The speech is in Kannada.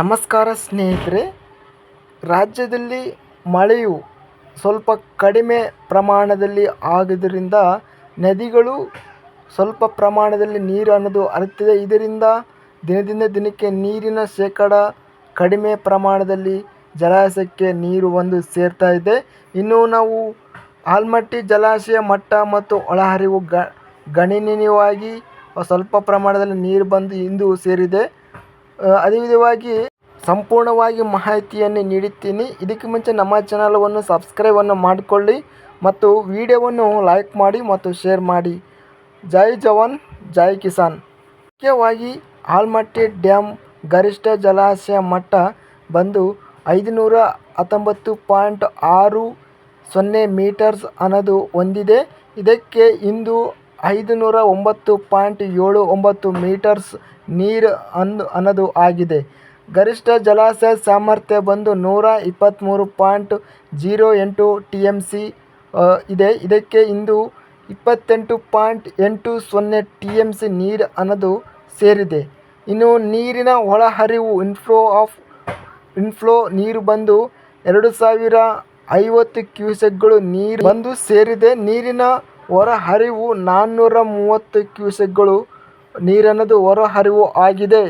ನಮಸ್ಕಾರ ಸ್ನೇಹಿತರೆ, ರಾಜ್ಯದಲ್ಲಿ ಮಳೆಯು ಸ್ವಲ್ಪ ಕಡಿಮೆ ಪ್ರಮಾಣದಲ್ಲಿ ಆಗಿದ್ದರಿಂದ ನದಿಗಳು ಸ್ವಲ್ಪ ಪ್ರಮಾಣದಲ್ಲಿ ನೀರು ಅನ್ನೋದು ಅರಿತಿದೆ. ಇದರಿಂದ ದಿನದಿಂದ ದಿನಕ್ಕೆ ನೀರಿನ ಶೇಕಡ ಕಡಿಮೆ ಪ್ರಮಾಣದಲ್ಲಿ ಜಲಾಶಯಕ್ಕೆ ನೀರು ಒಂದು ಸೇರ್ತಾ ಇದೆ. ಇನ್ನು ನಾವು ಆಲ್ಮಟ್ಟಿ ಜಲಾಶಯ ಮಟ್ಟ ಮತ್ತು ಒಳಹರಿವು ಗಣನೀಯವಾಗಿ ಸ್ವಲ್ಪ ಪ್ರಮಾಣದಲ್ಲಿ ನೀರು ಬಂದು ಇಂದು ಸೇರಿದೆ. ಅದೇ ವಿಧವಾಗಿ ಸಂಪೂರ್ಣವಾಗಿ ಮಾಹಿತಿಯನ್ನು ನೀಡುತ್ತೀನಿ ಇದಕ್ಕೆ ಮುಂಚೆ ನಮ್ಮ ಚಾನಲನ್ನು ಸಬ್ಸ್ಕ್ರೈಬನ್ನು ಮಾಡಿಕೊಳ್ಳಿ ಮತ್ತು ವಿಡಿಯೋವನ್ನು ಲೈಕ್ ಮಾಡಿ ಮತ್ತು ಶೇರ್ ಮಾಡಿ. ಜೈ ಜವಾನ್, ಜೈ ಕಿಸಾನ್. ಮುಖ್ಯವಾಗಿ ಆಲ್ಮಟ್ಟಿ ಡ್ಯಾಮ್ ಗರಿಷ್ಠ ಜಲಾಶಯ ಮಟ್ಟ ಬಂದು ಐದುನೂರ ಹತ್ತೊಂಬತ್ತು ಪಾಯಿಂಟ್ ಆರು ಸೊನ್ನೆ ಮೀಟರ್ಸ್ ಅನ್ನೋದು ಹೊಂದಿದೆ. ಇದಕ್ಕೆ ಇಂದು ಐದುನೂರ ಒಂಬತ್ತು ಪಾಯಿಂಟ್ ಏಳು ಒಂಬತ್ತು ಮೀಟರ್ಸ್ ನೀರು ಅನ್ನು ಅನ್ನೋದು ಆಗಿದೆ. ಗರಿಷ್ಠ ಜಲಾಶಯ ಸಾಮರ್ಥ್ಯ ಬಂದು ನೂರ ಇಪ್ಪತ್ತ್ಮೂರು ಪಾಯಿಂಟ್ ಜೀರೋ ಎಂಟು ಟಿ ಎಂ ಸಿ ಇದೆ. ಇದಕ್ಕೆ ಇಂದು ಇಪ್ಪತ್ತೆಂಟು ಪಾಯಿಂಟ್ ಎಂಟು ಸೊನ್ನೆ ಟಿ ಎಂ ಸಿ ನೀರು ಅನ್ನೋದು ಸೇರಿದೆ. ಇನ್ನು ನೀರಿನ ಒಳಹರಿವು ಇನ್ಫ್ಲೋ ಆಫ್ ಇನ್ಫ್ಲೋ ನೀರು ಬಂದು ಎರಡು ಸಾವಿರ ಐವತ್ತು ಕ್ಯೂಸೆಕ್ಗಳು ನೀರು ಬಂದು ಸೇರಿದೆ. ನೀರಿನ ಹೊರಹರಿವು ನಾನ್ನೂರ ಮೂವತ್ತು ಕ್ಯೂಸೆಕ್ಗಳು ನೀರಿನದು ಹೊರಹರಿವು ಆಗಿದೆ.